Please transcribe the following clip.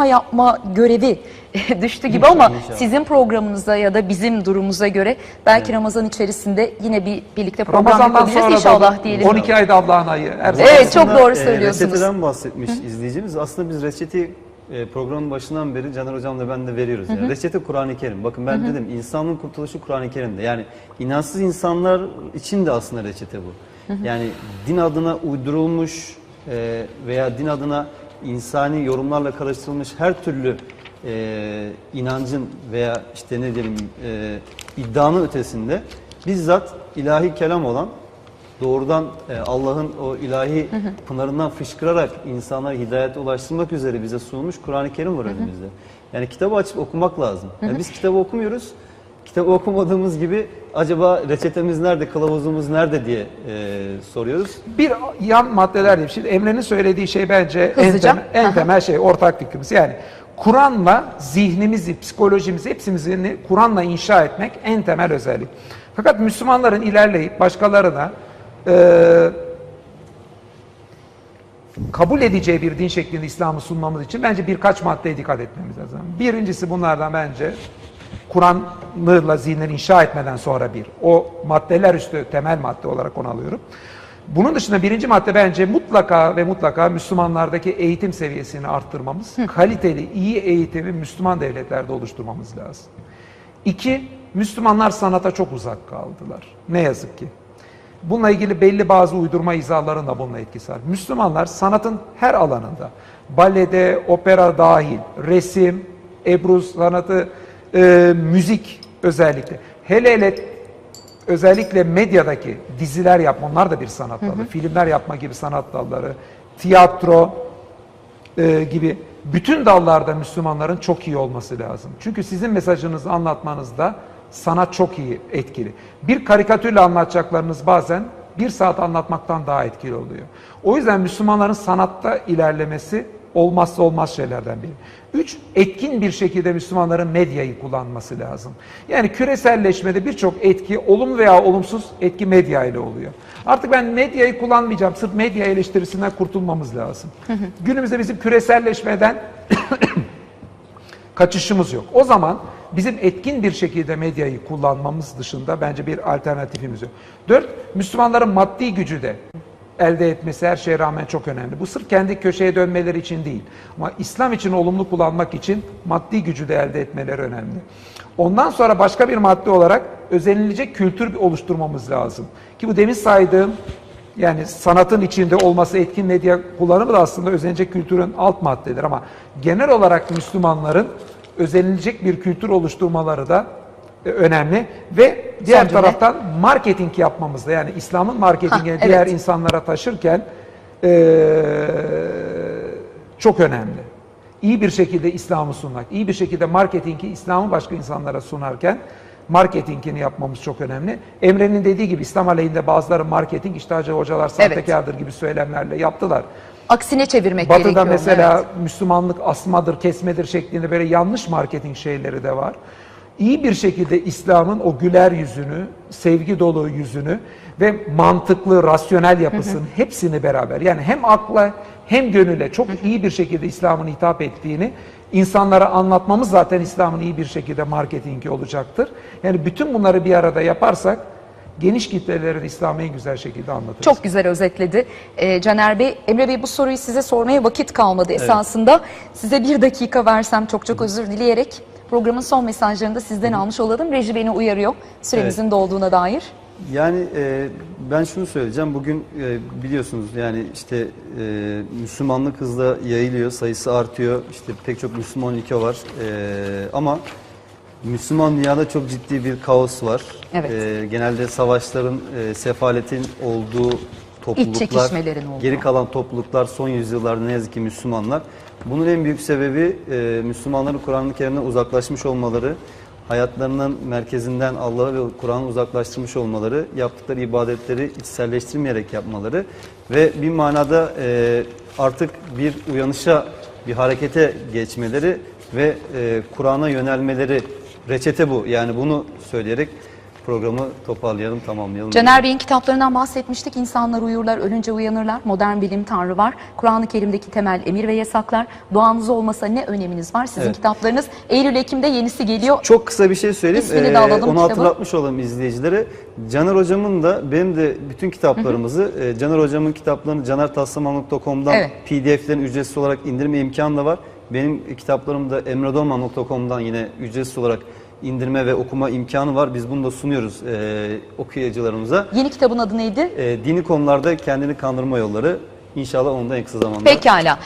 şifa yapma görevi düştü gibi İnşallah, ama inşallah. sizin programınıza ya da bizim durumumuza göre belki Ramazan içerisinde yine bir birlikte program Ramazan'dan yapabiliriz sonra inşallah da diyelim. 12 ayda Allah'ın ayı. Her. Evet, çok doğru e, söylüyorsunuz. reçeteden bahsetmiş izleyicimiz. Aslında biz reçeteyi e, programın başından beri Caner Hocam'la ben de veriyoruz. Yani. Reçete Kur'an-ı Kerim. Bakın ben dedim insanlığın kurtuluşu Kur'an-ı Kerim'de. Yani inançsız insanlar için de aslında reçete bu. Yani din adına uydurulmuş e, veya din adına insani yorumlarla karıştırılmış her türlü e, inancın veya işte ne diyelim e, iddianın ötesinde bizzat ilahi kelam olan doğrudan e, Allah'ın o ilahi pınarından fışkırarak insanlara hidayete ulaştırmak üzere bize sunulmuş Kur'an-ı Kerim var önümüzde. Yani kitabı açıp okumak lazım. Yani biz kitabı okumuyoruz. Kitabı okumadığımız gibi acaba reçetemiz nerede, kılavuzumuz nerede diye e, soruyoruz. Bir yan maddeler diyeyim. Şimdi Emre'nin söylediği şey bence en Hızlıca. temel, en temel şey ortak fikrimiz. Yani Kur'an'la zihnimizi, psikolojimizi, hepsimizi Kur'an'la inşa etmek en temel özellik. Fakat Müslümanların ilerleyip başkalarına e, kabul edeceği bir din şeklinde İslam'ı sunmamız için bence birkaç maddeye dikkat etmemiz lazım. Birincisi bunlardan bence Kur'an'la zihinleri inşa etmeden sonra bir. O maddeler üstü temel madde olarak onu alıyorum. Bunun dışında birinci madde bence mutlaka ve mutlaka Müslümanlardaki eğitim seviyesini arttırmamız, kaliteli, iyi eğitimi Müslüman devletlerde oluşturmamız lazım. İki, Müslümanlar sanata çok uzak kaldılar. Ne yazık ki. Bununla ilgili belli bazı uydurma izahların da bununla etkisi var. Müslümanlar sanatın her alanında, balede, opera dahil, resim, ebru sanatı, e, müzik özellikle, hele hele özellikle medyadaki diziler yapma, onlar da bir sanat dalı, filmler yapma gibi sanat dalları, tiyatro e, gibi bütün dallarda Müslümanların çok iyi olması lazım. Çünkü sizin mesajınızı anlatmanızda sanat çok iyi etkili. Bir karikatürle anlatacaklarınız bazen bir saat anlatmaktan daha etkili oluyor. O yüzden Müslümanların sanatta ilerlemesi olmazsa olmaz şeylerden biri. Üç, etkin bir şekilde Müslümanların medyayı kullanması lazım. Yani küreselleşmede birçok etki, olumlu veya olumsuz etki medya ile oluyor. Artık ben medyayı kullanmayacağım, sırf medya eleştirisinden kurtulmamız lazım. Günümüzde bizim küreselleşmeden kaçışımız yok. O zaman bizim etkin bir şekilde medyayı kullanmamız dışında bence bir alternatifimiz yok. Dört, Müslümanların maddi gücü de elde etmesi her şeye rağmen çok önemli. Bu sırf kendi köşeye dönmeleri için değil. Ama İslam için olumlu kullanmak için maddi gücü de elde etmeleri önemli. Ondan sonra başka bir madde olarak özenilecek kültür oluşturmamız lazım. Ki bu demin saydığım yani sanatın içinde olması etkin medya kullanımı da aslında özenilecek kültürün alt maddedir ama genel olarak Müslümanların özenilecek bir kültür oluşturmaları da önemli ve diğer cümle. taraftan marketing yapmamız da yani İslam'ın marketingini Ha, diğer evet. insanlara taşırken e, çok önemli. İyi bir şekilde İslam'ı sunmak, iyi bir şekilde marketingi İslam'ı başka insanlara sunarken marketingini yapmamız çok önemli. Emre'nin dediği gibi İslam aleyhinde bazıları marketing, işte hacı hocalar sahtekardır gibi söylemlerle yaptılar. Aksine çevirmek Batı'da gerekiyor. mesela evet. Müslümanlık asmadır, kesmedir şeklinde böyle yanlış marketing şeyleri de var. İyi bir şekilde İslam'ın o güler yüzünü, sevgi dolu yüzünü ve mantıklı, rasyonel yapısını hepsini beraber yani hem akla hem gönüle çok iyi bir şekilde İslam'ın hitap ettiğini insanlara anlatmamız zaten İslam'ın iyi bir şekilde marketingi olacaktır. Yani bütün bunları bir arada yaparsak geniş kitlelerin İslam'ı en güzel şekilde anlatırız. Çok güzel özetledi Ee, Caner Bey. Emre Bey bu soruyu size sormaya vakit kalmadı esasında. Size bir dakika versem çok çok özür dileyerek programın son mesajlarını da sizden almış olalım. Reji beni uyarıyor süremizin dolduğuna dair. Yani e, ben şunu söyleyeceğim. Bugün e, biliyorsunuz yani işte e, Müslümanlık hızla yayılıyor, sayısı artıyor. İşte pek çok Müslüman ülke var. E, ama Müslüman dünyada çok ciddi bir kaos var. Evet. E, genelde savaşların, e, sefaletin olduğu topluluklar, geri kalan topluluklar son yüzyıllarda ne yazık ki Müslümanlar. Bunun en büyük sebebi e, Müslümanların Kur'an-ı Kerim'den uzaklaşmış olmaları, hayatlarının merkezinden Allah'ı ve Kur'an'ı uzaklaştırmış olmaları, yaptıkları ibadetleri içselleştirmeyerek yapmaları ve bir manada e, artık bir uyanışa, bir harekete geçmeleri ve e, Kur'an'a yönelmeleri reçete bu. Yani bunu söyleyerek programı toparlayalım, tamamlayalım. Caner Bey'in kitaplarından bahsetmiştik. İnsanlar uyurlar, ölünce uyanırlar. Modern bilim, Tanrı var. Kur'an-ı Kerim'deki temel emir ve yasaklar. Doğanız olmasa ne öneminiz var? Sizin Evet. kitaplarınız Eylül-Ekim'de yenisi geliyor. Çok kısa bir şey söyleyeyim. İsmini de Ee, alalım onu kitabı. hatırlatmış olalım izleyicilere. Caner Hocam'ın da benim de bütün kitaplarımızı e, Caner Hocam'ın kitaplarını canertaslaman.com'dan Evet. PDF'lerini ücretsiz olarak indirme imkanı da var. Benim kitaplarım da emredorman.com'dan yine ücretsiz olarak indirme ve okuma imkanı var. Biz bunu da sunuyoruz e, okuyucularımıza. Yeni kitabın adı neydi? E, dini konularda kendini kandırma yolları. İnşallah onu da en kısa zamanda Pekala.